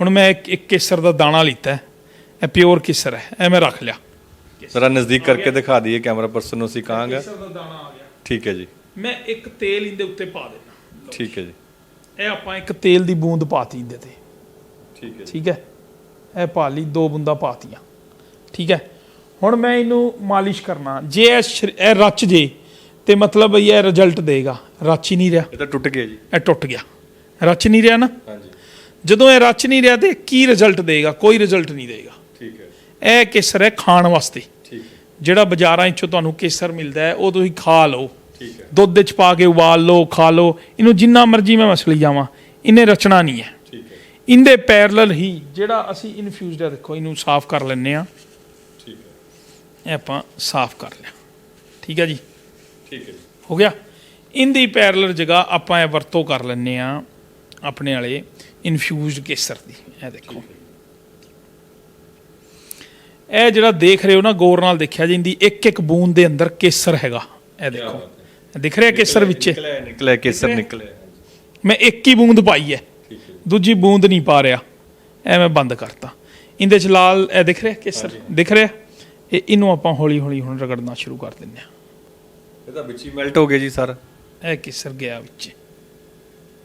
ਹੁਣ ਮੈਂ ਇੱਕ ਇੱਕ ਕੇਸਰ ਦਾ ਦਾਣਾ ਲਿੱਤਾ ਹੈ। ਇਹ ਪਿਓਰ ਕੇਸਰ ਹੈ। ਇਹ ਮੈਂ ਰੱਖ ਲਿਆ। ਜ਼ਰਾ ਨਜ਼ਦੀਕ ਕਰਕੇ ਦਿਖਾ ਦਈਏ ਕੈਮਰਾ ਪਰਸਨ ਨੂੰ ਅਸੀਂ ਕਹਾਂਗੇ। ਕੇਸਰ ਦਾ ਦਾਣਾ ਆ ਗਿਆ। ਠੀਕ ਹੈ ਜੀ। ਮੈਂ ਇੱਕ ਤੇਲ ਇਹਦੇ ਉੱਤੇ ਪਾ ਦੇਣਾ ਠੀਕ ਹੈ ਜੀ। ਇਹ ਆਪਾਂ ਇੱਕ ਤੇਲ ਦੀ ਬੂੰਦ ਪਾਤੀ ਇਹਦੇ ਤੇ। ਠੀਕ ਹੈ ਠੀਕ ਹੈ। ਇਹ ਪਾ ਲਈ ਦੋ ਬੂੰਦਾਂ ਪਾਤੀਆਂ। ਠੀਕ ਹੈ। ਹੁਣ ਮੈਂ ਇਹਨੂੰ ਮਾਲਿਸ਼ ਕਰਨਾ। ਜੇ ਇਹ ਸ਼ਰ- ਇਹ ਰਚ ਜੇ ਤੇ ਮਤਲਬ ਇਹ ਰਿਜ਼ਲਟ ਦੇਗਾ। ਰਚ ਹੀ ਨਹੀਂ ਰਿਹਾ। ਇਹ ਤਾਂ ਟੁੱਟ ਗਿਆ ਜੀ। ਇਹ ਟੁੱਟ ਗਿਆ। ਰਚ ਨਹੀਂ ਰਿਹਾ ਨਾ। ਜਦੋਂ ਇਹ ਰਚ ਨਹੀਂ ਰਿਹਾ ਤੇ ਕੀ ਰਿਜ਼ਲਟ ਦੇਗਾ? ਕੋਈ ਰਿਜ਼ਲਟ ਨਹੀਂ ਦੇਗਾ। ਠੀਕ ਹੈ। ਇਹ ਕੇਸਰ ਹੈ ਖਾਣ ਵਾਸਤੇ। ਠੀਕ ਜਿਹੜਾ ਬਾਜ਼ਾਰਾਂ ਵਿੱਚੋਂ ਤੁਹਾਨੂੰ ਕੇਸਰ ਮਿਲਦਾ ਹੈ ਉਹ ਤੁਸੀਂ ਖਾ ਲਓ। ਠੀਕ ਹੈ। ਦੁੱਧ ਵਿੱਚ ਪਾ ਕੇ ਉਬਾਲ ਲਓ ਖਾ ਲਓ। ਇਹਨੂੰ ਜਿੰਨਾ ਮਰਜ਼ੀ ਮੈਂ ਮਸਲੀ ਜਾਵਾਂ ਇਹਨੇ ਰਚਣਾ ਨਹੀਂ ਹੈ। ਠੀਕ ਹੈ। ਇਹਦੇ ਪੈਰਲਲ ਹੀ ਜਿਹੜਾ ਅਸੀਂ ਇਨਫਿਊਜ਼ਡ ਹੈ ਦੇਖੋ ਇਹਨੂੰ ਸਾਫ਼ ਕਰ ਲੈਂਦੇ ਆ ਠੀਕ ਹੈ। ਇਹ ਆਪਾਂ ਸਾਫ਼ ਕਰ ਲਿਆ। ਠੀਕ ਹੈ ਜੀ? ਠੀਕ ਹੈ ਹੋ ਗਿਆ? ਇਹਦੀ ਪੈਰਲਲ ਜਗ੍ਹਾ ਆਪਾਂ ਇਹ ਵਰਤੋਂ ਕਰ ਲੈਂਦੇ ਆ ਆਪਣੇ ਵਾਲੇ ਇਨਫਿਊਜ਼ਡ ਕੇਸਰ ਦੀ। ਇਹ ਦੇਖੋ। ਇਹ ਜਿਹੜਾ ਦੇਖ ਰਹੇ ਹੋ ਨਾ ਗੌਰ ਨਾਲ ਦੇਖਿਆ ਜਿੰਦੀ ਇੱਕ ਇੱਕ ਬੂੰਦ ਦੇ ਅੰਦਰ ਕੇਸਰ ਹੈਗਾ। ਇਹ ਦੇਖੋ। ਇਹ ਦਿਖ ਰਿਹਾ ਕੇਸਰ ਵਿੱਚ? ਨਿਕਲਿਆ ਕੇਸਰ ਨਿਕਲਿਆ। ਮੈਂ ਇੱਕ ਹੀ ਬੂੰਦ ਪਾਈ ਹੈ। ਦੂਜੀ ਬੂੰਦ ਨਹੀਂ ਪਾ ਰਿਹਾ। ਐ ਮੈਂ ਬੰਦ ਕਰਤਾ। ਇਹਦੇ ਚ ਲਾਲ ਇਹ ਦਿਖ ਰਿਹਾ ਕੇਸਰ? ਦਿਖ ਰਿਹਾ? ਇਹ ਇਹਨੂੰ ਆਪਾਂ ਹੌਲੀ ਹੌਲੀ ਹੁਣ ਰਗੜਨਾ ਸ਼ੁਰੂ ਕਰ ਦਿੰਦੇ ਆ ਇਹ ਤਾਂ ਵਿੱਚ ਹੀ ਮੈਲਟ ਹੋ ਗਿਆ ਜੀ ਸਾਰਾ। ਇਹ ਕੇਸਰ ਗਿਆ ਵਿੱਚ।